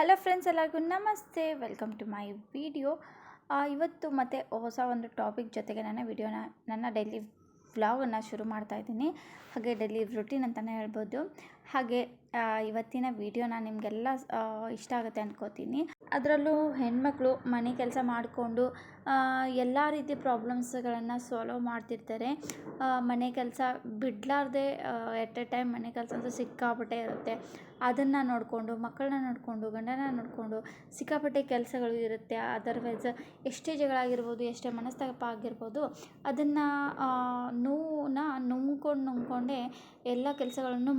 Hello friends ಎಲ್ಲರಿಗೂ ನಮಸ್ತೆ. Welcome to my video ಇವತ್ತು ಮತ್ತೆ ಹೊಸ ಒಂದು ಟಾಪಿಕ್ ಜೊತೆಗೆ ನನ್ನ ವಿಡಿಯೋನ ನನ್ನ ಡೈಲಿ ವ್ಲಾಗನ್ನು ಶುರು ಮಾಡ್ತಾ ಇದ್ದೀನಿ. ಹಾಗೆ ಡೈಲಿ ರುಟೀನ್ ಅಂತಲೇ ಹೇಳ್ಬೋದು. ಹಾಗೆ ಇವತ್ತಿನ ವಿಡಿಯೋನ ನಿಮಗೆಲ್ಲ ಇಷ್ಟ ಆಗುತ್ತೆ ಅಂದ್ಕೋತೀನಿ ಅದರಲ್ಲೂ ಹೆಣ್ಮಕ್ಳು ಮನೆ ಕೆಲಸ ಮಾಡಿಕೊಂಡು ಎಲ್ಲ ರೀತಿ ಪ್ರಾಬ್ಲಮ್ಸ್ಗಳನ್ನು ಸಾಲ್ವ್ ಮಾಡ್ತಿರ್ತಾರೆ. ಮನೆ ಕೆಲಸ ಬಿಡಲಾರ್ದೆ ಎಟ್ ಎ ಟೈಮ್ ಮನೆ ಕೆಲಸ ಅಂತೂ ಸಿಕ್ಕಾಪಟ್ಟೆ ಇರುತ್ತೆ. ಅದನ್ನು ನೋಡಿಕೊಂಡು, ಮಕ್ಕಳನ್ನ ನೋಡಿಕೊಂಡು ಗಂಡನ ನೋಡಿಕೊಂಡು ಸಿಕ್ಕಾಪಟ್ಟೆ ಕೆಲಸಗಳು ಇರುತ್ತೆ. ಅದರ್ವೈಸ್ ಎಷ್ಟೇ ಜಗಳ ಆಗಿರ್ಬೋದು, ಎಷ್ಟೇ ಮನಸ್ತಾಪ ಆಗಿರ್ಬೋದು, ಅದನ್ನು ನೋವನ್ನ ನುಂಗ್ಕೊಂಡು ನುಂಗ್ಕೊಂಡೇ ಎಲ್ಲ ಕೆಲಸಗಳನ್ನು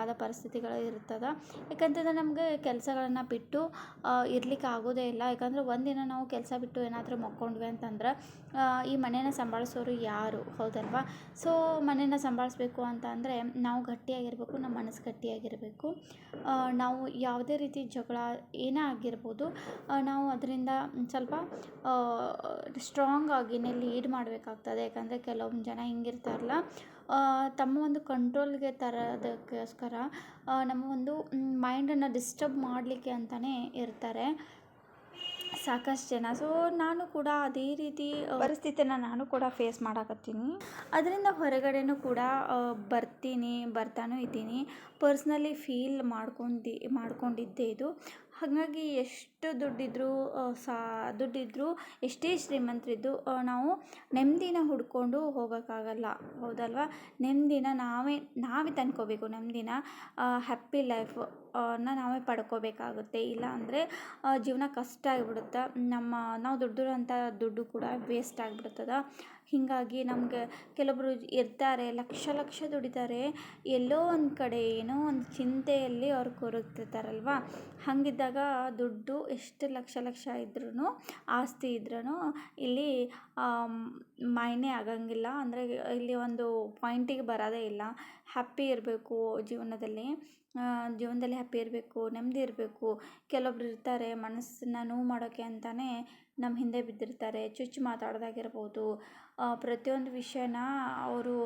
ಮಾಡಲೇಬೇಕಾದ ಪರಿಸ್ಥಿತಿಗಳು ಇರ್ತದೆ. ಯಾಕಂದ್ರೆ ನಮಗೆ ಕೆಲಸಗಳನ್ನು ಬಿಟ್ಟು ಇರ್ಲಿಕ್ಕೆ ಆಗೋದೇ ಇಲ್ಲ. ಯಾಕಂದ್ರೆ ಒಂದಿನ ನಾವು ಕೆಲಸ ಬಿಟ್ಟು ಏನಾದರೂ ಮಕ್ಕೊಂಡ್ವಿ ಅಂತಂದ್ರೆ ಈ ಮನೇನ ಸಂಭಾಳಿಸೋರು ಯಾರು? ಹೌದಲ್ವಾ? ಸೊ ಮನೇನ ಸಂಭಾಳಿಸ್ಬೇಕು ಅಂತ ಅಂದರೆ ನಾವು ಗಟ್ಟಿಯಾಗಿರಬೇಕು, ನಮ್ಮ ಮನಸ್ಸು ಗಟ್ಟಿಯಾಗಿರಬೇಕು. ನಾವು ಯಾವುದೇ ರೀತಿ ಜಗಳ ಏನೇ ಆಗಿರ್ಬೋದು ನಾವು ಅದರಿಂದ ಸ್ವಲ್ಪ ಸ್ಟ್ರಾಂಗ್ ಆಗಿನೇ ಲೀಡ್ ಮಾಡಬೇಕಾಗ್ತದೆ. ಯಾಕಂದರೆ ಕೆಲವೊಂದು ಜನ ಹಿಂಗಿರ್ತಾರಲ್ಲ ತಮ್ಮ ಒಂದು ಕಂಟ್ರೋಲ್ಗೆ ತರೋದಕ್ಕೋಸ್ಕರ ನಮ್ಮ ಒಂದು ಮೈಂಡನ್ನು ಡಿಸ್ಟರ್ಬ್ ಮಾಡಲಿಕ್ಕೆ ಅಂತಲೇ ಇರ್ತಾರೆ. ಸಾಕಷ್ಟು ಜನ. ಸೊ ನಾನು ಕೂಡ ಅದೇ ರೀತಿ ಪರಿಸ್ಥಿತಿನ ನಾನು ಕೂಡ ಫೇಸ್ ಮಾಡಕತ್ತೀನಿ. ಅದರಿಂದ ಹೊರಗಡೆನೂ ಕೂಡ ಬರ್ತೀನಿ ಬರ್ತಾನೂ ಇದ್ದೀನಿ. ಪರ್ಸ್ನಲಿ ಫೀಲ್ ಮಾಡ್ಕೊಂಡು ಮಾಡ್ಕೊಂಡಿದ್ದೆ ಇದು. ಹಾಗಾಗಿ ಎಷ್ಟು ದುಡ್ಡಿದ್ರೂ ದುಡ್ಡಿದ್ರು ಸಾ, ದುಡ್ಡಿದ್ರೂ ಎಷ್ಟೇ ಶ್ರೀಮಂತರಿದ್ದು ನಾವು ನೆಮ್ಮದಿನ ಹುಡ್ಕೊಂಡು ಹೋಗೋಕ್ಕಾಗಲ್ಲ. ಹೌದಲ್ವಾ? ನೆಮ್ಮದಿನ ನಾವೇ ನಾವೇ ತಂದ್ಕೋಬೇಕು. ನೆಮ್ಮದಿನ ಹ್ಯಾಪಿ ಲೈಫ್ನ ನಾವೇ ಪಡ್ಕೋಬೇಕಾಗುತ್ತೆ. ಇಲ್ಲ ಅಂದರೆ ಜೀವನ ಕಷ್ಟ ಆಗಿಬಿಡುತ್ತೆ, ನಮ್ಮ, ನಾವು ದುಡ್ಡಿರೋಂಥ ದುಡ್ಡು ಕೂಡ ವೇಸ್ಟ್ ಆಗಿಬಿಡ್ತದೆ? ಹೀಗಾಗಿ ನಮಗೆ ಕೆಲವೊಬ್ಬರು ಇರ್ತಾರೆ, ಲಕ್ಷ ಲಕ್ಷ ದುಡಿತಾರೆ, ಎಲ್ಲೋ ಒಂದು ಕಡೆ ಏನೋ ಒಂದು ಚಿಂತೆಯಲ್ಲಿ ಅವ್ರು ಕೊರಗ್ತಿರ್ತಾರಲ್ವ ಹಾಗಿದ್ದಾಗ ದುಡ್ಡು ಎಷ್ಟು ಲಕ್ಷ ಲಕ್ಷ ಇದ್ರೂ ಆಸ್ತಿ ಇದ್ರೂ ಇಲ್ಲಿ ಮಾಯನೆ ಆಗಂಗಿಲ್ಲ. ಅಂದರೆ ಇಲ್ಲಿ ಒಂದು ಪಾಯಿಂಟಿಗೆ ಬರೋದೇ ಇಲ್ಲ. ಹ್ಯಾಪಿ ಇರಬೇಕು ಜೀವನದಲ್ಲಿ. ಜೀವನದಲ್ಲಿ ಹ್ಯಾಪಿ ಇರಬೇಕು, ನೆಮ್ಮದಿ ಇರಬೇಕು. ಕೆಲವೊಬ್ರು ಇರ್ತಾರೆ, ಮನಸ್ಸನ್ನ ನೋವು ಮಾಡೋಕ್ಕೆ ಅಂತಲೇ ನಮ್ಮ ಹಿಂದೆ ಬಿದ್ದಿರ್ತಾರೆ. ಚುಚ್ಚು ಮಾತಾಡೋದಾಗಿರ್ಬೋದು. ಪ್ರತಿಯೊಂದು ವಿಷಯನ ಅವರು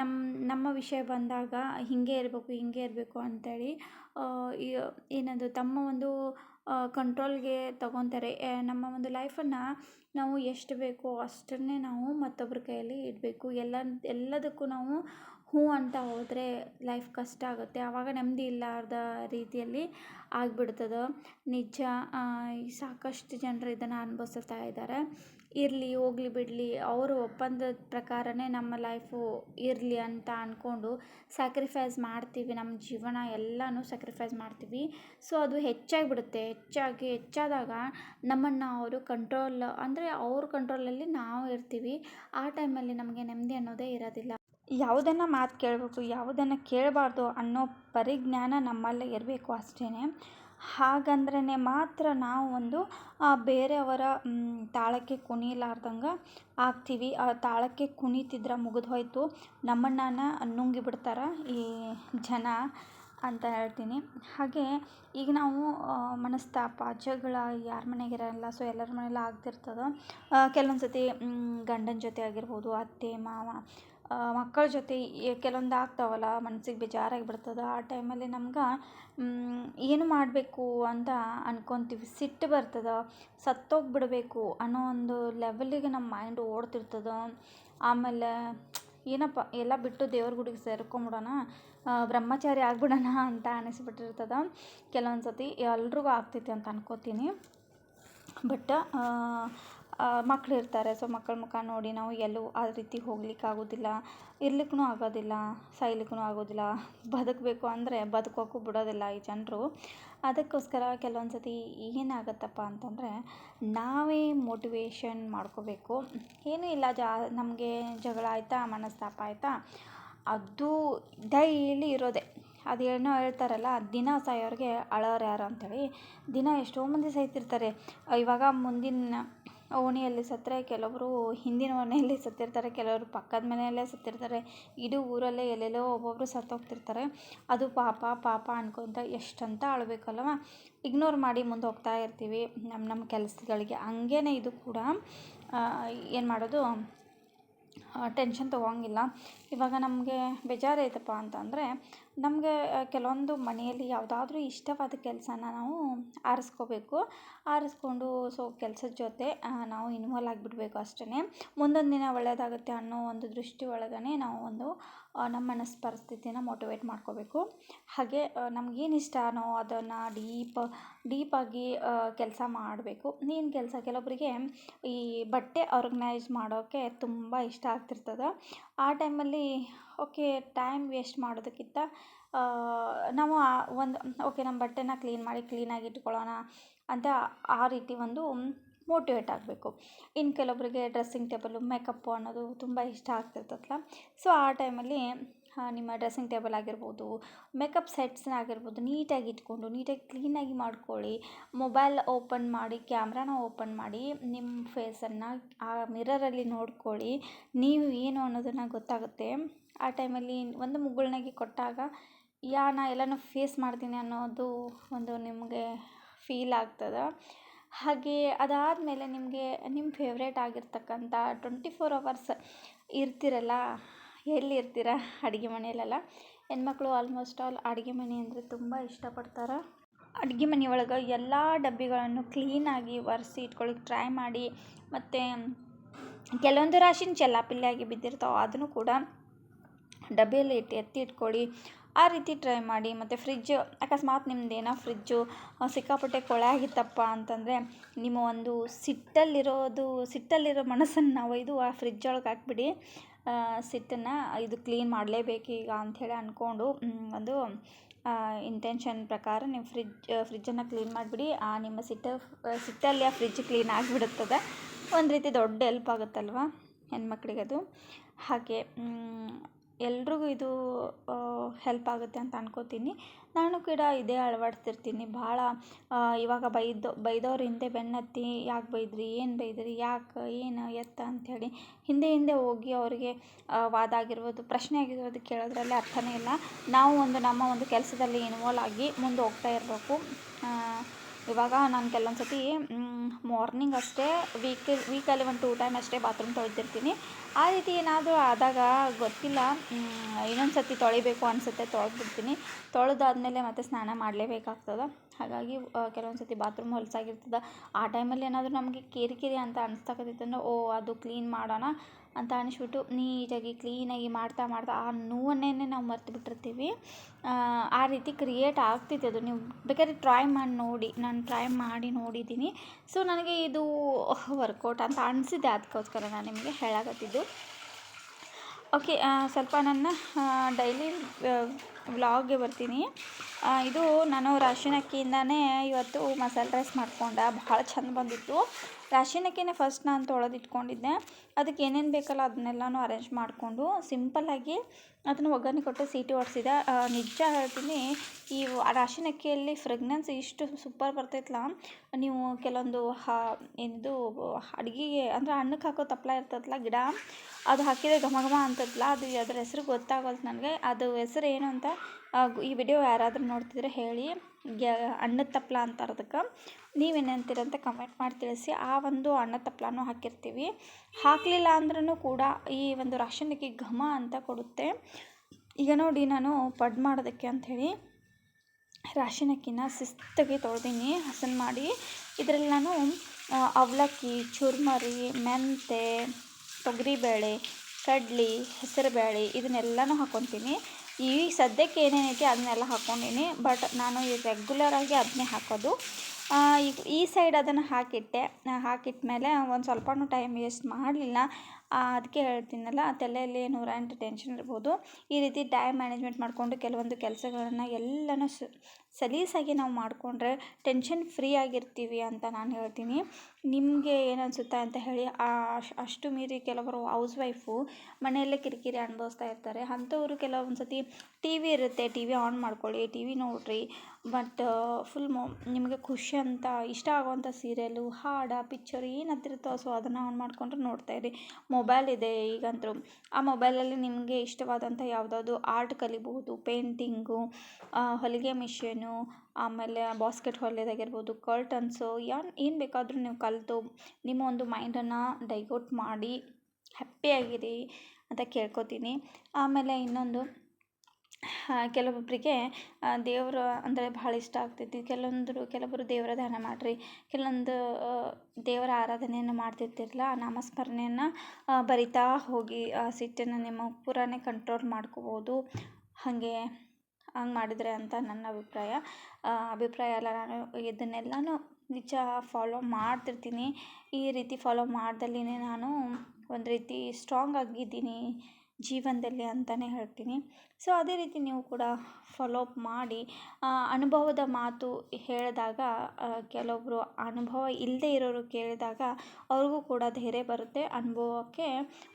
ನಮ್ಮ ನಮ್ಮ ವಿಷಯ ಬಂದಾಗ ಹೀಗೆ ಇರಬೇಕು ಹೀಗೆ ಇರಬೇಕು ಅಂಥೇಳಿ ಏನದು, ತಮ್ಮ ಒಂದು ಕಂಟ್ರೋಲ್ಗೆ ತಗೊತಾರೆ. ನಮ್ಮ ಒಂದು ಲೈಫನ್ನು ನಾವು ಎಷ್ಟು ಬೇಕೋ ಅಷ್ಟನ್ನೇ ನಾವು ಮತ್ತೊಬ್ಬರ ಕೈಯಲ್ಲಿ ಇಡಬೇಕು. ಎಲ್ಲ ಎಲ್ಲದಕ್ಕೂ ನಾವು ಹ್ಞೂ ಅಂತ ಹೋದರೆ ಲೈಫ್ ಕಷ್ಟ ಆಗುತ್ತೆ. ಆವಾಗ ನೆಮ್ಮದಿ ಇಲ್ಲಾರ್ದ ರೀತಿಯಲ್ಲಿ ಆಗ್ಬಿಡ್ತದೆ. ನಿಜ ಸಾಕಷ್ಟು ಜನರು ಇದನ್ನು ಅನುಭವಿಸ್ತಾ ಇದ್ದಾರೆ ಇರಲಿ, ಹೋಗ್ಲಿ ಬಿಡಲಿ, ಅವರು ಒಪ್ಪಂದದ ಪ್ರಕಾರನೇ ನಮ್ಮ ಲೈಫು ಇರಲಿ ಅಂತ ಅಂದ್ಕೊಂಡು ಸ್ಯಾಕ್ರಿಫೈಸ್ ಮಾಡ್ತೀವಿ. ನಮ್ಮ ಜೀವನ ಎಲ್ಲನೂ ಸ್ಯಾಕ್ರಿಫೈಸ್ ಮಾಡ್ತೀವಿ. ಸೊ ಅದು ಹೆಚ್ಚಾಗಿಬಿಡುತ್ತೆ. ಹೆಚ್ಚಾಗಿ ಹೆಚ್ಚಾದಾಗ ನಮ್ಮನ್ನು ಅವರು ಕಂಟ್ರೋಲ್ ಅಂದರೆ ಅವ್ರ ಕಂಟ್ರೋಲಲ್ಲಿ ನಾವು ಇರ್ತೀವಿ. ಆ ಟೈಮಲ್ಲಿ ನಮಗೆ ನೆಮ್ಮದಿ ಅನ್ನೋದೇ ಇರೋದಿಲ್ಲ. ಯಾವುದನ್ನು ಮಾತು ಕೇಳಬೇಕು ಯಾವುದನ್ನು ಕೇಳಬಾರ್ದು ಅನ್ನೋ ಪರಿಜ್ಞಾನ ನಮ್ಮಲ್ಲಿ ಇರಬೇಕು ಅಷ್ಟೇ ಹಾಗಂದ್ರೇ ಮಾತ್ರ ನಾವು ಒಂದು ಬೇರೆಯವರ ತಾಳಕ್ಕೆ ಕುಣಿಲಾರ್ದಂಗೆ ಆಗ್ತೀವಿ. ಆ, ತಾಳಕ್ಕೆ ಕುಣಿತಿದ್ರೆ ಮುಗಿದು ನಮ್ಮಣ್ಣನ ನುಂಗಿ ಬಿಡ್ತಾರೆ ಈ ಜನ ಅಂತ ಹೇಳ್ತೀನಿ. ಹಾಗೆ ಈಗ ನಾವು ಮನಸ್ತಾಪ ಜಗಳ ಯಾರ ಮನೆಗಿರಲ್ಲ, ಸೊ ಎಲ್ಲರ ಮನೇಲಿ ಆಗ್ತಿರ್ತದೆ. ಕೆಲವೊಂದು ಸತಿ ಗಂಡನ ಜೊತೆ ಆಗಿರ್ಬೋದು, ಅತ್ತೆ, ಮಾವ ಮಕ್ಕಳ ಜೊತೆ ಕೆಲವೊಂದು ಆಗ್ತಾವಲ್ಲ, ಮನ್ಸಿಗೆ ಬೇಜಾರಾಗಿ ಬಿಡ್ತದೆ. ಆ ಟೈಮಲ್ಲಿ ನಮ್ಗೆ ಏನು ಮಾಡಬೇಕು ಅಂತ ಅನ್ಕೊತೀವಿ. ಸಿಟ್ಟು ಬರ್ತದೆ ಸತ್ತೋಗ್ಬಿಡಬೇಕು ಅನ್ನೋ ಒಂದು ಲೆವೆಲ್ಲಿಗೆ ನಮ್ಮ ಮೈಂಡ್ ಓಡ್ತಿರ್ತದೆ. ಆಮೇಲೆ, ಏನಪ್ಪ, ಎಲ್ಲ ಬಿಟ್ಟು ದೇವ್ರ ಗುಡಿಗೆ ಸೇರ್ಕೊಂಬಿಡೋಣ ಬ್ರಹ್ಮಚಾರಿ ಆಗ್ಬಿಡೋಣ ಅಂತ ಅನಿಸ್ಬಿಟ್ಟಿರ್ತದೆ. ಕೆಲವೊಂದು ಸತಿ ಎಲ್ರಿಗೂ ಆಗ್ತೈತಿ ಅಂತ ಅನ್ಕೋತೀನಿ. ಬಟ್ ಮಕ್ಳು ಇರ್ತಾರೆ ಸೊ ಮಕ್ಕಳ ಮುಖ ನೋಡಿ ನಾವು ಎಲ್ಲೂ ಆ ರೀತಿ ಹೋಗ್ಲಿಕ್ಕೆ ಆಗೋದಿಲ್ಲ ಇರ್ಲಿಕ್ಕೂ ಆಗೋದಿಲ್ಲ ಸಾಯ್ಲಿಕ್ಕೂ ಆಗೋದಿಲ್ಲ. ಬದುಕಬೇಕು ಅಂದರೆ ಬದುಕೋಕ್ಕೂ ಬಿಡೋದಿಲ್ಲ ಈ ಜನರು. ಅದಕ್ಕೋಸ್ಕರ ಕೆಲವೊಂದು ಸತಿ ಏನಾಗತ್ತಪ್ಪ ಅಂತಂದರೆ, ನಾವೇ ಮೋಟಿವೇಶನ್ ಮಾಡ್ಕೋಬೇಕು. ಏನೂ ಇಲ್ಲ, ಜಾ, ನಮಗೆ ಜಗಳ ಆಯಿತಾ, ಮನಸ್ತಾಪ ಆಯಿತಾ, ಅದು ಡೈಲಿ ಇರೋದೇ. ಅದೇನೋ ಹೇಳ್ತಾರಲ್ಲ, ದಿನ ಸಾಯೋರಿಗೆ ಅಳೋರು ಯಾರು ಅಂತೇಳಿ, ದಿನ ಎಷ್ಟೋ ಮಂದಿ ಸಾಯ್ತಿರ್ತಾರೆ. ಇವಾಗ ಮುಂದಿನ ಓಣಿಯಲ್ಲಿ ಸತ್ತರೆ ಕೆಲವರು ಹಿಂದಿನ ಓಣಿಯಲ್ಲಿ ಸತ್ತಿರ್ತಾರೆ, ಕೆಲವರು ಪಕ್ಕದ ಮನೆಯಲ್ಲೇ ಸತ್ತಿರ್ತಾರೆ, ಇಡೀ ಊರಲ್ಲೇ ಎಲ್ಲೆಲ್ಲೋ ಒಬ್ಬೊಬ್ಬರು ಸತ್ತೋಗ್ತಿರ್ತಾರೆ. ಅದು ಪಾಪ ಪಾಪ ಅನ್ಕೊತ ಎಷ್ಟಂತ ಅಳಬೇಕಲ್ವ? ಇಗ್ನೋರ್ ಮಾಡಿ ಮುಂದೆ ಹೋಗ್ತಾ ಇರ್ತೀವಿ ನಮ್ಮ ನಮ್ಮ ಕೆಲಸಗಳಿಗೆ. ಹಂಗೇನೆ ಇದು ಕೂಡ ಏನು ಮಾಡೋದು? ಟೆನ್ಷನ್ ತೊಗೊಂಗಿಲ್ಲ. ಇವಾಗ ನಮಗೆ ಬೇಜಾರಾಯ್ತಪ್ಪ ಅಂತಂದರೆ ನಮಗೆ ಕೆಲವೊಂದು ಮನೆಯಲ್ಲಿ ಯಾವುದಾದ್ರೂ ಇಷ್ಟವಾದ ಕೆಲಸನ ನಾವು ಆರಿಸ್ಕೋಬೇಕು. ಆರಿಸ್ಕೊಂಡು ಸೊ, ಕೆಲಸದ ಜೊತೆ ನಾವು ಇನ್ವಾಲ್ವ್ ಆಗಿಬಿಡ್ಬೇಕು ಅಷ್ಟೇ ಮುಂದೊಂದು ದಿನ ಒಳ್ಳೆಯದಾಗುತ್ತೆ ಅನ್ನೋ ಒಂದು ದೃಷ್ಟಿ ಒಳಗೇ ನಾವು ಒಂದು ನಮ್ಮ ಮನಸ್ಸು ಪರಿಸ್ಥಿತಿನ ಮೋಟಿವೇಟ್ ಮಾಡ್ಕೋಬೇಕು. ಹಾಗೆ ನಮ್ಗೇನು ಇಷ್ಟನೋ ಅದನ್ನು ಡೀಪ್, ಡೀಪಾಗಿ ಕೆಲಸ ಮಾಡಬೇಕು. ನೀನು ಕೆಲಸ ಕೆಲವೊಬ್ಬರಿಗೆ ಈ ಬಟ್ಟೆ ಆರ್ಗನೈಸ್ ಮಾಡೋಕ್ಕೆ ತುಂಬ ಇಷ್ಟ ಆಗ್ತಿರ್ತದೆ. ಆ ಟೈಮಲ್ಲಿ ಓಕೆ, ಟೈಮ್ ವೇಸ್ಟ್ ಮಾಡೋದಕ್ಕಿಂತ ನಾವು ಒಂದು, ಓಕೆ, ನಮ್ಮ ಬಟ್ಟೆನ ಕ್ಲೀನ್ ಮಾಡಿ ಕ್ಲೀನಾಗಿ ಇಟ್ಕೊಳ್ಳೋಣ ಅಂತ ಆ ರೀತಿ ಒಂದು ಮೋಟಿವೇಟ್ ಆಗಬೇಕು. ಇನ್ನು ಕೆಲವೊಬ್ಬರಿಗೆ ಡ್ರೆಸ್ಸಿಂಗ್ ಟೇಬಲು, ಮೇಕಪ್ಪು ಅನ್ನೋದು ತುಂಬ ಇಷ್ಟ ಆಗ್ತಿರ್ತದಲ್ಲ. ಸೊ, ಆ ಟೈಮಲ್ಲಿ ನಿಮ್ಮ ಡ್ರೆಸ್ಸಿಂಗ್ ಟೇಬಲ್ ಆಗಿರ್ಬೋದು ಮೇಕಪ್ ಸೆಟ್ಸ್ನ ಆಗಿರ್ಬೋದು, ನೀಟಾಗಿ ಇಟ್ಕೊಂಡು, ನೀಟಾಗಿ ಕ್ಲೀನಾಗಿ ಮಾಡ್ಕೊಳ್ಳಿ. ಮೊಬೈಲ್ ಓಪನ್ ಮಾಡಿ ಕ್ಯಾಮ್ರಾನ ಓಪನ್ ಮಾಡಿ ನಿಮ್ಮ ಫೇಸನ್ನು ಆ ಮಿರರಲ್ಲಿ ನೋಡ್ಕೊಳ್ಳಿ. ನೀವು ಏನು ಅನ್ನೋದನ್ನು ಗೊತ್ತಾಗುತ್ತೆ. ಆ ಟೈಮಲ್ಲಿ ಒಂದು ಮುಗುಳ್ನಾಗಿ ಕೊಟ್ಟಾಗ, ಯಾ, ನಾ ಎಲ್ಲನೂ ಫೇಸ್ ಮಾಡ್ತೀನಿ ಅನ್ನೋದು ಒಂದು ನಿಮಗೆ ಫೀಲ್ ಆಗ್ತದೆ. ಹಾಗೆ ಅದಾದಮೇಲೆ ನಿಮಗೆ ನಿಮ್ಮ ಫೇವ್ರೇಟ್ ಆಗಿರ್ತಕ್ಕಂಥ ಟ್ವೆಂಟಿ ಫೋರ್ ಅವರ್ಸ್ ಇರ್ತೀರಲ್ಲ ಎಲ್ಲಿ ಇರ್ತೀರ ಅಡುಗೆ ಮನೆಯಲ್ಲೆಲ್ಲ? ಹೆಣ್ಮಕ್ಳು ಆಲ್ಮೋಸ್ಟ್ ಆಲ್ ಅಡುಗೆ ಮನೆ ಅಂದರೆ ತುಂಬ ಇಷ್ಟಪಡ್ತಾರೆ. ಅಡುಗೆ ಮನೆ ಒಳಗೆ ಎಲ್ಲ ಡಬ್ಬಿಗಳನ್ನು ಕ್ಲೀನಾಗಿ ಒರೆಸಿ ಇಟ್ಕೊಳ್ಳಿಕ್ಕೆ ಟ್ರೈ ಮಾಡಿ, ಮತ್ತು ಕೆಲವೊಂದು ರಾಶಿನ ಚೆಲ್ಲಾಪಿಲ್ಲಿಯಾಗಿ ಬಿದ್ದಿರ್ತಾವೆ, ಅದನ್ನು ಕೂಡ ಡಬ್ಬಿಯಲ್ಲಿ ಇಟ್ಟು ಎತ್ತಿ ಇಟ್ಕೊಳ್ಳಿ, ಆ ರೀತಿ ಟ್ರೈ ಮಾಡಿ, ಮತ್ತು ಫ್ರಿಜ್ ಅಕಸ್ಮಾತ್ ನಿಮ್ಮದೇನೋ ಫ್ರಿಜ್ಜು ಸಿಕ್ಕಾಪಟ್ಟೆ ಕೊಳೆ ಆಗಿತ್ತಪ್ಪ ಅಂತಂದರೆ, ನಿಮ್ಮ ಒಂದು ಸಿಟ್ಟಲ್ಲಿರೋದು, ಸಿಟ್ಟಲ್ಲಿರೋ ಮನಸ್ಸನ್ನು ಒಯ್ದು ಆ ಫ್ರಿಜ್ ಒಳಗೆ ಹಾಕ್ಬಿಡಿ. ಸಿಟ್ಟನ್ನು ಇದು ಕ್ಲೀನ್ ಮಾಡಲೇಬೇಕು ಈಗ ಅಂಥೇಳಿ ಅಂದ್ಕೊಂಡು ಒಂದು ಇಂಟೆನ್ಷನ್ ಪ್ರಕಾರ ನೀವು ಫ್ರಿಜ್, ಫ್ರಿಜ್ಜನ್ನು ಕ್ಲೀನ್ ಮಾಡಿಬಿಡಿ. ಆ, ನಿಮ್ಮ ಸಿಟ್ಟು, ಸಿಟ್ಟಲ್ಲಿ ಆ ಫ್ರಿಜ್ ಕ್ಲೀನ್ ಆಗಿಬಿಡುತ್ತದೆ. ಒಂದು ರೀತಿ ದೊಡ್ಡ ಎಲ್ಪ್ ಆಗುತ್ತಲ್ವ ಹೆಣ್ಮಕ್ಳಿಗೆ ಅದು ಹಾಗೆ ಎಲ್ರಿಗೂ ಇದು ಹೆಲ್ಪ್ ಆಗುತ್ತೆ ಅಂತ ಅನ್ಕೋತೀನಿ. ನಾನು ಕೂಡ ಇದೇ ಅಳವಡಿಸ್ತಿರ್ತೀನಿ ಭಾಳ ಇವಾಗ ಬೈದು ಬೈದವ್ರ ಹಿಂದೆ ಬೆನ್ನತ್ತಿ ಯಾಕೆ ಬೈದ್ರಿ? ಏನು ಬೈದ್ರಿ? ಯಾಕೆ? ಏನು ಎತ್ತ ಅಂಥೇಳಿ ಹಿಂದೆ ಹಿಂದೆ ಹೋಗಿ ಅವರಿಗೆ ವಾದ ಆಗಿರ್ಬೋದು, ಪ್ರಶ್ನೆ ಆಗಿರ್ಬೋದು ಕೇಳೋದ್ರಲ್ಲಿ ಅರ್ಥನೇ ಇಲ್ಲ. ನಾವು ಒಂದು ನಮ್ಮ ಒಂದು ಕೆಲಸದಲ್ಲಿ ಇನ್ವಾಲ್ ಆಗಿ ಮುಂದೆ ಹೋಗ್ತಾ ಇರಬೇಕು. ಇವಾಗ ನಾನು ಕೆಲವೊಂದು ಸತಿ ಮಾರ್ನಿಂಗ್ ಅಷ್ಟೇ ವೀಕ್ ವೀಕಲ್ಲಿ ಒಂದು ಟೂ ಟೈಮ್ ಅಷ್ಟೇ ಬಾತ್ರೂಮ್ ತೊಳಿತಿರ್ತೀನಿ ಆ ರೀತಿ ಏನಾದರೂ ಆದಾಗ ಗೊತ್ತಿಲ್ಲ ಇನ್ನೊಂದು ಸತಿ ತೊಳಿಬೇಕು ಅನಿಸುತ್ತೆ, ತೊಳೆದ್ಬಿಡ್ತೀನಿ. ತೊಳೆದಾದ್ಮೇಲೆ ಮತ್ತೆ ಸ್ನಾನ ಮಾಡಲೇಬೇಕಾಗ್ತದೆ. ಹಾಗಾಗಿ ಕೆಲವೊಂದು ಸತಿ ಬಾತ್ರೂಮ್ ಹೊಲಸಾಗಿರ್ತದೆ. ಆ ಟೈಮಲ್ಲಿ ಏನಾದರೂ ನಮಗೆ ಕಿರಿಕಿರಿ ಅಂತ ಅನಿಸ್ತಕ್ಕಂತಿತ್ತಂದ್ರೆ ಓ, ಅದು ಕ್ಲೀನ್ ಮಾಡೋಣ. ಅಂತ ಅನಿಸ್ಬಿಟ್ಟು ನೀಟಾಗಿ ಕ್ಲೀನಾಗಿ ಮಾಡ್ತಾ ಮಾಡ್ತಾ ಆ ನೋವನ್ನೇ ನಾವು ಮರ್ತು ಬಿಟ್ಟಿರ್ತೀವಿ. ಆ ರೀತಿ ಕ್ರಿಯೇಟ್ ಆಗ್ತಿತ್ತು ಅದು. ನೀವು ಬೇಕಾದ್ರೆ ಟ್ರೈ ಮಾಡಿ ನೋಡಿ. ನಾನು ಟ್ರೈ ಮಾಡಿ ನೋಡಿದ್ದೀನಿ. ಸೊ ನನಗೆ ಇದು ವರ್ಕೌಟ್ ಅಂತ ಅನಿಸಿದೆ. ಅದಕ್ಕೋಸ್ಕರ ನಾನು ನಿಮಗೆ ಹೇಳಕತ್ತಿದ್ದು. ಓಕೆ ಸ್ವಲ್ಪ ನನ್ನ ಡೈಲಿ ವ್ಲಾಗ್ಗೆ ಬರ್ತೀನಿ. ಇದು ನಾನು ರಾಶಿನ ಅಕ್ಕಿಯಿಂದನೇ ಇವತ್ತು ಮಸಾಲೆ ರೈಸ್ ಮಾಡ್ಕೊಂಡೆ. ಭಾಳ ಚಂದ ಬಂದಿತ್ತು. ರಾಶಿನ ಅಕ್ಕಿನೇ ಫಸ್ಟ್ ನಾನು ತೊಳೆದು ಇಟ್ಕೊಂಡಿದ್ದೆ ಅದಕ್ಕೆ ಏನೇನು ಬೇಕಲ್ಲ ಅದನ್ನೆಲ್ಲನೂ ಅರೇಂಜ್ ಮಾಡಿಕೊಂಡು ಸಿಂಪಲ್ಲಾಗಿ ಅದನ್ನು ಒಗ್ಗರಣೆ ಕೊಟ್ಟು ಸೀಟಿ ಹೊಡೆಸಿದೆ ನಿಜ ಹೇಳ್ತೀನಿ, ಈ ರಾಶಿನ ಅಕ್ಕಿಯಲ್ಲಿ ಫ್ರೆಗ್ನೆನ್ಸ್ ಇಷ್ಟು ಸೂಪರ್ ಬರ್ತೈತಲ್ಲ ನೀವು ಕೆಲವೊಂದು, ಹಾ, ಏನಿದು ಅಡುಗೆಗೆ ಅಂದರೆ ಹಣ್ಣಕ್ಕೆ ಹಾಕೋ ತಪ್ಪಲ ಇರ್ತದಲ್ಲ ಗಿಡ, ಅದು ಹಾಕಿದರೆ ಘಮ ಘಮ ಅಂತದಲ್ಲ ಅದು ಅದರ ಹೆಸರು ಗೊತ್ತಾಗೋಲ್ತು ನನಗೆ. ಅದು ಹೆಸರು ಏನು ಅಂತ ಈ ವಿಡಿಯೋ ಯಾರಾದರೂ ನೋಡ್ತಿದ್ರೆ ಹೇಳಿ. ಅನ್ನದ ತಪ್ಪಲ ಅಂತಾರೆ ಅದಕ್ಕೆ ನೀವೇನಂತೀರ ಅಂತ ಕಮೆಂಟ್ ಮಾಡಿ ತಿಳಿಸಿ. ಆ ಒಂದು ಅಣ್ಣ ತಪ್ಪಲನೂ ಹಾಕಿರ್ತೀವಿ. ಹಾಕಲಿಲ್ಲ ಅಂದ್ರೂ ಕೂಡ ಈ ಒಂದು ರಾಶನಕ್ಕೆ ಘಮ ಅಂತ ಕೊಡುತ್ತೆ. ಈಗ ನೋಡಿ ನಾನು ಪಡ್ ಮಾಡೋದಕ್ಕೆ ಅಂಥೇಳಿ ರಾಶಿನ ಅಕ್ಕಿನ ಶಿಸ್ತಾಗಿ ತೊಳೆದೀನಿ. ಹಸನ್ ಮಾಡಿ. ಇದರಲ್ಲಿ ನಾನು ಅವಲಕ್ಕಿ, ಚುರ್ಮರಿ, ಮೆಂತೆ, ತೊಗರಿಬೇಳೆ, ಕಡ್ಲೆ, ಹೆಸರುಬೇಳೆ ಇದನ್ನೆಲ್ಲನೂ ಹಾಕ್ಕೊತೀನಿ ಈ ಸದ್ಯಕ್ಕೆ ಏನೇನೈತಿ ಅದನ್ನೆಲ್ಲ ಹಾಕ್ಕೊಂಡೀನಿ ಬಟ್ ನಾನು ಈ ರೆಗ್ಯುಲರಾಗಿ ಅದನ್ನೇ ಹಾಕೋದು. ಈ ಸೈಡ್ ಅದನ್ನು ಹಾಕಿಟ್ಟೆ. ಹಾಕಿಟ್ಮೇಲೆ ಒಂದು ಸ್ವಲ್ಪನೂ ಟೈಮ್ ವೇಸ್ಟ್ ಮಾಡಲಿಲ್ಲ. ಅದಕ್ಕೆ ಹೇಳ್ತೀನಲ್ಲ ತಲೆಯಲ್ಲಿ ನೂರ ಎಂಟು ಟೆನ್ಷನ್ ಇರ್ಬೋದು. ಈ ರೀತಿ ಟೈಮ್ ಮ್ಯಾನೇಜ್ಮೆಂಟ್ ಮಾಡಿಕೊಂಡು ಕೆಲವೊಂದು ಕೆಲಸಗಳನ್ನ ಎಲ್ಲನೂ ಸಲೀಸಾಗಿ ನಾವು ಮಾಡಿಕೊಂಡ್ರೆ ಟೆನ್ಷನ್ ಫ್ರೀ ಆಗಿರ್ತೀವಿ ಅಂತ ನಾನು ಹೇಳ್ತೀನಿ. ನಿಮಗೆ ಏನನ್ಸುತ್ತೆ ಅಂತ ಹೇಳಿ ಅಷ್ಟು ಮೀರಿ ಕೆಲವರು ಹೌಸ್ ವೈಫು ಮನೆಯಲ್ಲೇ ಕಿರಿಕಿರಿ ಅನುಭವಿಸ್ತಾ ಇರ್ತಾರೆ. ಅಂಥವ್ರು ಕೆಲವೊಂದು ಸತಿ ಟಿ ವಿ ಇರುತ್ತೆ ಟಿ ವಿ ಆನ್ ಮಾಡ್ಕೊಳ್ಳಿ ಟಿ ವಿ ನೋಡಿರಿ ಬಟ್ ಫುಲ್ ಮೊ ನಿಮಗೆ ಖುಷಿ ಅಂತ, ಇಷ್ಟ ಆಗುವಂಥ ಸೀರಿಯಲ್ಲು ಹಾಡ ಪಿಕ್ಚರ್ ಏನು ಹತ್ತಿರುತ್ತೋ ಸೊ ಅದನ್ನು ಆನ್ ಮಾಡಿಕೊಂಡು ನೋಡ್ತಾಯಿರಿ ಮೊಬೈಲ್ ಇದೆ ಈಗಂತೂ ಆ ಮೊಬೈಲಲ್ಲಿ ನಿಮಗೆ ಇಷ್ಟವಾದಂಥ ಯಾವುದಾದ್ರು ಆರ್ಟ್ ಕಲಿಬಹುದು ಪೇಂಟಿಂಗು ಹೊಲಿಗೆ ಮಿಷಿನು ಆಮೇಲೆ ಬಾಸ್ಕೆಟ್ ಹೊಲಿಯೋದಾಗಿರ್ಬೋದು ಕರ್ಟನ್ಸು ಯಾನ್, ಏನು ಬೇಕಾದರೂ ನೀವು ಕಲಿತು ನಿಮ್ಮ ಒಂದು ಮೈಂಡನ್ನು ಡೈವರ್ಟ್ ಮಾಡಿ ಹ್ಯಾಪಿಯಾಗಿರಿ ಅಂತ ಕೇಳ್ಕೊತೀನಿ. ಆಮೇಲೆ ಇನ್ನೊಂದು ಕೆಲವೊಬ್ಬರಿಗೆ ದೇವರು ಅಂದರೆ ಭಾಳ ಇಷ್ಟ ಆಗ್ತೈತಿ ಕೆಲವೊಂದರು ಕೆಲವರು ದೇವರ ಧ್ಯಾನ ಮಾಡಿರಿ. ಕೆಲವೊಂದು ದೇವರ ಆರಾಧನೆಯನ್ನು ಮಾಡ್ತಿರ್ತೀರಲ್ಲ ನಾಮಸ್ಮರಣೆಯನ್ನು ಬರಿತಾ ಹೋಗಿ, ಆ, ಸಿಟ್ಟನ್ನು ನಿಮ್ಮ ಪೂರಾನೇ ಕಂಟ್ರೋಲ್ ಮಾಡ್ಕೋಬೋದು. ಹಾಗೆ, ಹಂಗೆ ಮಾಡಿದರೆ ಅಂತ ನನ್ನ ಅಭಿಪ್ರಾಯ. ಅಭಿಪ್ರಾಯ ಅಲ್ಲ ನಾನು ಇದನ್ನೆಲ್ಲನೂ ನಿಜ ಫಾಲೋ ಮಾಡ್ತಿರ್ತೀನಿ. ಈ ರೀತಿ ಫಾಲೋ ಮಾಡ್ದಲ್ಲಿನೇ ನಾನು ಒಂದು ರೀತಿ ಸ್ಟ್ರಾಂಗ್ ಆಗಿದ್ದೀನಿ. ಜೀವನದಲ್ಲಿ ಅಂತಲೇ ಹೇಳ್ತೀನಿ. ಸೊ ಅದೇ ರೀತಿ ನೀವು ಕೂಡ ಫಾಲೋ ಅಪ್ ಮಾಡಿ ಅನುಭವದ ಮಾತು ಹೇಳಿದಾಗ ಕೆಲವೊಬ್ಬರು ಅನುಭವ ಇಲ್ಲದೇ ಇರೋರು ಕೇಳಿದಾಗ ಅವ್ರಿಗೂ ಕೂಡ ಧೈರ್ಯ ಬರುತ್ತೆ. ಅನುಭವಕ್ಕೆ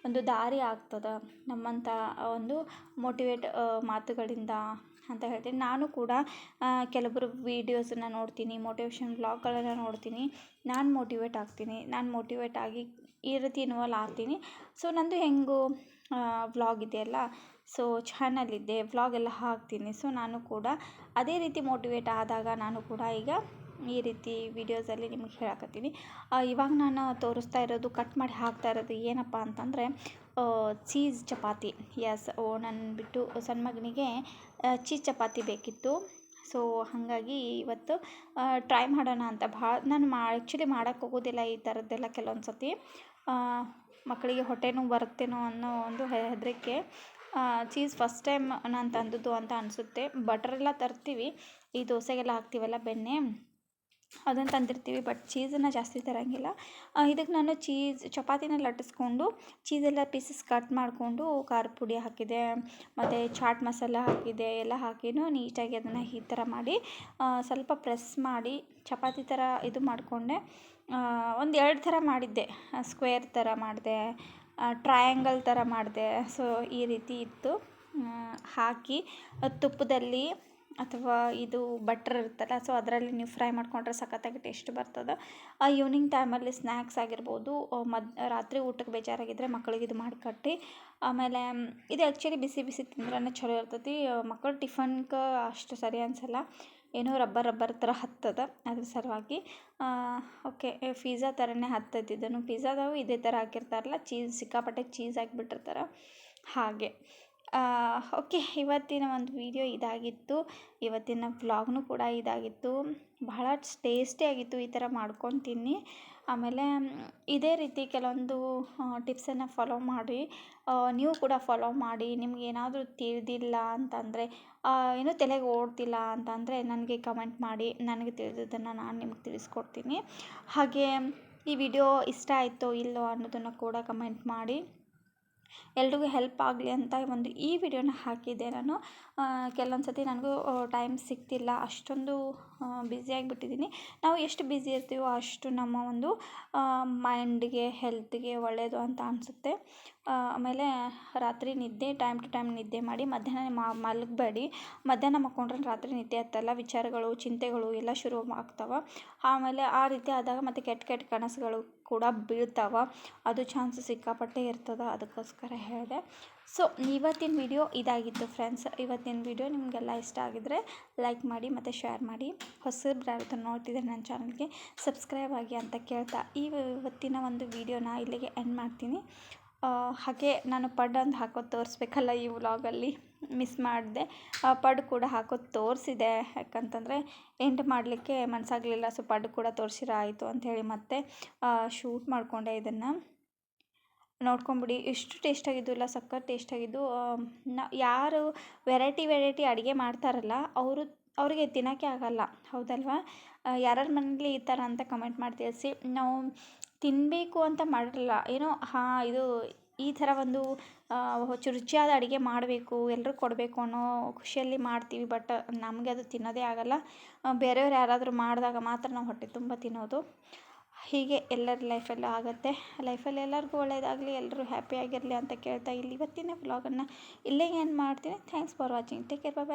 ಒಂದು ದಾರಿ ಆಗ್ತದೆ. ನಮ್ಮಂಥ ಒಂದು ಮೋಟಿವೇಟ್ ಮಾತುಗಳಿಂದ ಅಂತ ಹೇಳ್ತೀನಿ. ನಾನು ಕೂಡ ಕೆಲವೊಬ್ಬರು ವೀಡಿಯೋಸನ್ನು ನೋಡ್ತೀನಿ ಮೋಟಿವೇಶನ್ ವ್ಲಾಗ್ಗಳನ್ನು ನೋಡ್ತೀನಿ. ನಾನು ಮೋಟಿವೇಟ್ ಆಗ್ತೀನಿ. ನಾನು ಮೋಟಿವೇಟ್ ಆಗಿ ಈ ರೀತಿ ಇನ್ವಾಲ್ವ್ ಆಗ್ತೀನಿ. ಸೊ ನಂದು ಹೆಂಗು ವ್ಲಾಗ್ ಇದೆಯಲ್ಲ ಸೊ ಚಾನಲ್ ಇದೆ. ವ್ಲಾಗ್ ಎಲ್ಲ ಹಾಕ್ತೀನಿ. ಸೊ ನಾನು ಕೂಡ ಅದೇ ರೀತಿ ಮೋಟಿವೇಟ್ ಆದಾಗ ನಾನು ಕೂಡ ಈಗ ಈ ರೀತಿ ವೀಡಿಯೋಸಲ್ಲಿ ನಿಮಗೆ ಹೇಳಕತ್ತೀನಿ. ಇವಾಗ ನಾನು ತೋರಿಸ್ತಾ ಇರೋದು ಕಟ್ ಮಾಡಿ ಹಾಕ್ತಾ ಇರೋದು ಏನಪ್ಪ ಅಂತಂದರೆ ಚೀಸ್ ಚಪಾತಿ. ಎಸ್ ಓ ನನ್ನ ಬಿಟ್ಟು, ಸಣ್ಣ ಮಗನಿಗೆ ಚೀಸ್ ಚಪಾತಿ ಬೇಕಿತ್ತು. ಸೊ ಹಾಗಾಗಿ ಇವತ್ತು ಟ್ರೈ ಮಾಡೋಣ ಅಂತ ಭಾಳ ನಾನು ಮಾ ಆ್ಯಕ್ಚುಲಿ ಮಾಡೋಕ್ಕೆ ಹೋಗೋದಿಲ್ಲ ಈ ಥರದ್ದೆಲ್ಲ ಕೆಲವೊಂದು ಸತಿ. ಮಕ್ಕಳಿಗೆ ಹೊಟ್ಟೆ ನೋವು ಬರುತ್ತೇನೋ ಅನ್ನೋ ಒಂದು ಹೆದರಿಕೆ. ಚೀಸ್ ಫಸ್ಟ್ ಟೈಮ್ ನಾನು ತಂದದ್ದು ಅಂತ ಅನಿಸುತ್ತೆ. ಬಟರೆಲ್ಲ ತರ್ತೀವಿ. ಈ ದೋಸೆಗೆಲ್ಲ ಹಾಕ್ತೀವಲ್ಲ ಬೆಣ್ಣೆ. ಅದನ್ನು ತಂದಿರ್ತೀವಿ ಬಟ್ ಚೀಸನ್ನು ಜಾಸ್ತಿ ತರೋಂಗಿಲ್ಲ. ಇದಕ್ಕೆ ನಾನು ಚೀಸ್ ಚಪಾತಿನ ಲಟ್ಟಿಸ್ಕೊಂಡು ಚೀಸೆಲ್ಲ ಪೀಸಸ್ ಕಟ್ ಮಾಡಿಕೊಂಡು ಖಾರ ಪುಡಿ ಹಾಕಿದೆ, ಮತ್ತು ಚಾಟ್ ಮಸಾಲ ಹಾಕಿದೆ, ಎಲ್ಲ ಹಾಕಿನೂ ನೀಟಾಗಿ ಅದನ್ನು ಈ ಥರ ಮಾಡಿ ಸ್ವಲ್ಪ ಪ್ರೆಸ್ ಮಾಡಿ ಚಪಾತಿ ಥರ ಇದು ಮಾಡಿಕೊಂಡೆ. ಒಂದು ಎರಡು ಥರ ಮಾಡಿದ್ದೆ. ಸ್ಕ್ವೇರ್ ಥರ ಮಾಡಿದೆ ಟ್ರಯಾಂಗಲ್ ಥರ ಮಾಡಿದೆ. ಸೊ ಈ ರೀತಿ ಇತ್ತು. ಹಾಕಿ, ತುಪ್ಪದಲ್ಲಿ ಅಥವಾ ಇದು ಬಟ್ರ್ ಇರುತ್ತಲ್ಲ ಸೊ ಅದರಲ್ಲಿ ನೀವು ಫ್ರೈ ಮಾಡಿಕೊಂಡ್ರೆ ಸಖತ್ತಾಗಿ ಟೇಸ್ಟ್ ಬರ್ತದೆ. ಈವ್ನಿಂಗ್ ಟೈಮಲ್ಲಿ ಸ್ನ್ಯಾಕ್ಸ್ ಆಗಿರ್ಬೋದು ಮದ್, ರಾತ್ರಿ ಊಟಕ್ಕೆ ಬೇಜಾರಾಗಿದ್ದರೆ ಮಕ್ಕಳಿಗೆ ಇದು ಮಾಡಿಕಟ್ಟಿ, ಆಮೇಲೆ ಇದು ಆ್ಯಕ್ಚುಲಿ ಬಿಸಿ ಬಿಸಿ ತಿಂದ್ರೆ ಚಲೋ ಇರ್ತೈತಿ. ಮಕ್ಕಳು ಟಿಫನ್ಗೆ ಅಷ್ಟು ಸರಿ ಅನಿಸಲ್ಲ. ಏನೋ ರಬ್ಬರ್ ರಬ್ಬರ್ ಥರ ಹತ್ತದ ಅದ್ರ ಸಲುವಾಗಿ. ಓಕೆ ಪಿಝಾ ಥರನೇ ಹತ್ತೈತಿ. ಇದನ್ನು ಪಿಝಾದವು ಇದೇ ಥರ ಹಾಕಿರ್ತಾರಲ್ಲ ಚೀಸ್ ಸಿಕ್ಕಾಪಟ್ಟೆ ಚೀಸ್ ಹಾಕಿಬಿಟ್ಟಿರ್ತಾರೆ. ಹಾಗೆ. ಓಕೆ, ಇವತ್ತಿನ ಒಂದು ವೀಡಿಯೋ ಇದಾಗಿತ್ತು. ಇವತ್ತಿನ ವ್ಲಾಗ್ನು ಕೂಡ ಇದಾಗಿತ್ತು. ಬಹಳ ಟೇಸ್ಟಿಯಾಗಿತ್ತು ಈ ಥರ ಮಾಡ್ಕೊಂಡು ತಿನ್ನಿ ಆಮೇಲೆ, ಇದೇ ರೀತಿ ಕೆಲವೊಂದು ಟಿಪ್ಸನ್ನು ಫಾಲೋ ಮಾಡಿ. ನೀವು ಕೂಡ ಫಾಲೋ ಮಾಡಿ. ನಿಮ್ಗೆ ಏನಾದರೂ ತಿಳಿದಿಲ್ಲ ಅಂತಂದರೆ ಏನೂ ತಲೆಗೆ ಓಡ್ತಿಲ್ಲ ಅಂತಂದರೆ ನನಗೆ ಕಮೆಂಟ್ ಮಾಡಿ. ನನಗೆ ತಿಳಿದಿದ್ದನ್ನು ನಾನು ನಿಮ್ಗೆ ತಿಳಿಸ್ಕೊಡ್ತೀನಿ. ಹಾಗೆ, ಈ ವಿಡಿಯೋ ಇಷ್ಟ ಆಯಿತೋ ಇಲ್ಲೋ ಅನ್ನೋದನ್ನು ಕೂಡ ಕಮೆಂಟ್ ಮಾಡಿ. ಎಲ್ರಿಗೂ ಹೆಲ್ಪ್ ಆಗಲಿ ಅಂತ ಒಂದು ಈ ವಿಡಿಯೋನ ಹಾಕಿದ್ದೆ ನಾನು. ಕೆಲವೊಂದು ಸತಿ ನನಗೂ ಟೈಮ್ ಸಿಗ್ತಿಲ್ಲ. ಅಷ್ಟೊಂದು ಬ್ಯುಸಿಯಾಗಿಬಿಟ್ಟಿದ್ದೀನಿ ನಾವು ಎಷ್ಟು ಬ್ಯುಸಿ ಇರ್ತೀವೋ ಅಷ್ಟು ನಮ್ಮ ಒಂದು ಮೈಂಡಿಗೆ, ಹೆಲ್ತ್ಗೆ ಒಳ್ಳೆಯದು ಅಂತ ಅನಿಸುತ್ತೆ. ಆಮೇಲೆ ರಾತ್ರಿ ನಿದ್ದೆ, ಟೈಮ್ ಟು ಟೈಮ್ ನಿದ್ದೆ ಮಾಡಿ ಮಧ್ಯಾಹ್ನ ಮಲಗಬೇಡಿ. ಮಧ್ಯಾಹ್ನ ಮಕ್ಕೊಂಡ್ರೆ ರಾತ್ರಿ ನಿದ್ದೆ ಹತ್ತಲ್ಲ ವಿಚಾರಗಳು, ಚಿಂತೆಗಳು ಎಲ್ಲ ಶುರು ಆಗ್ತವೆ ಆಮೇಲೆ ಆ ರೀತಿ ಆದಾಗ ಮತ್ತು ಕೆಟ್ಟ ಕೆಟ್ಟ ಕನಸುಗಳು ಕೂಡ ಬೀಳ್ತಾವೆ. ಅದು ಚಾನ್ಸ್ ಸಿಕ್ಕಾಪಟ್ಟೆ ಇರ್ತದೆ, ಅದಕ್ಕೋಸ್ಕರ ಹೇಳಿದೆ. ಸೊ ಇವತ್ತಿನ ವಿಡಿಯೋ ಇದಾಗಿತ್ತು ಫ್ರೆಂಡ್ಸ್ ಇವತ್ತಿನ ವಿಡಿಯೋ ನಿಮಗೆಲ್ಲ ಇಷ್ಟ ಆಗಿದ್ರೆ ಲೈಕ್ ಮಾಡಿ ಮತ್ತು ಶೇರ್ ಮಾಡಿ. ಹೊಸ ಯಾರು ನೋಡ್ತಿದ್ದಾರೆ ನನ್ನ ಚಾನಲ್ಗೆ ಸಬ್ಸ್ಕ್ರೈಬ್ ಆಗಿ ಅಂತ ಕೇಳ್ತಾ. ಈ ಇವತ್ತಿನ ಒಂದು ವಿಡಿಯೋನ ಇಲ್ಲಿಗೆ ಎಂಡ್ ಮಾಡ್ತೀನಿ. ಹಾಗೆ ನಾನು ಪಡ್ ಅಂತ ಹಾಕೋದು ತೋರಿಸ್ಬೇಕಲ್ಲ ಈ ವ್ಲಾಗಲ್ಲಿ ಮಿಸ್ ಮಾಡಿದೆ. ಪಡ್ ಕೂಡ ಹಾಕೋದು ತೋರಿಸಿದೆ. ಯಾಕಂತಂದರೆ ಎಂಡ್ ಮಾಡಲಿಕ್ಕೆ ಮನಸ್ಸಾಗಲಿಲ್ಲ ಸೊ ಪಡ್ ಕೂಡ ತೋರಿಸಿರ ಆಯಿತು ಅಂಥೇಳಿ ಮತ್ತೆ ಶೂಟ್ ಮಾಡಿಕೊಂಡೆ ಇದನ್ನು. ನೋಡ್ಕೊಂಬಿಡಿ ಎಷ್ಟು ಟೇಸ್ಟಾಗಿದ್ದು ಇಲ್ಲ, ಸಖತ್ ಟೇಸ್ಟಾಗಿದ್ದು ನ, ಯಾರು ವೆರೈಟಿ ವೆರೈಟಿ ಅಡುಗೆ ಮಾಡ್ತಾರಲ್ಲ, ಅವರು, ಅವರಿಗೆ ತಿನ್ನೋಕ್ಕೆ ಆಗಲ್ಲ. ಹೌದಲ್ವಾ? ಯಾರ್ಯಾರ ಮನೇಲಿ ಈ ಥರ ಅಂತ ಕಮೆಂಟ್ ಮಾಡಿ ತಿಳಿಸಿ. ನಾವು ತಿನ್ನಬೇಕು ಅಂತ ಮಾಡಿರಲ್ಲ ಏನೋ, ಹಾಂ, ಇದು ಈ ಥರ ಒಂದು ರುಚಿಯಾದ ಅಡುಗೆ ಮಾಡಬೇಕು, ಎಲ್ರಿಗೂ ಕೊಡಬೇಕು ಅನ್ನೋ ಖುಷಿಯಲ್ಲಿ ಮಾಡ್ತೀವಿ. ಬಟ್ ನಮಗೆ ಅದು ತಿನ್ನೋದೇ ಆಗಲ್ಲ. ಬೇರೆಯವ್ರು ಯಾರಾದರೂ ಮಾಡಿದಾಗ ಮಾತ್ರ ನಾವು ಹೊಟ್ಟೆ ತುಂಬ ತಿನ್ನೋದು. ಹೀಗೆ ಎಲ್ಲರ ಲೈಫಲ್ಲೂ ಆಗುತ್ತೆ. ಲೈಫಲ್ಲಿ ಎಲ್ಲರಿಗೂ ಒಳ್ಳೆಯದಾಗಲಿ ಎಲ್ಲರೂ ಹ್ಯಾಪಿಯಾಗಿರಲಿ ಅಂತ ಕೇಳ್ತಾ ಇಲ್ಲಿ ಇವತ್ತಿನ ವ್ಲಾಗನ್ನು ಇಲ್ಲೇ ಏನು ಮಾಡ್ತೀನಿ. Thanks for watching take care bye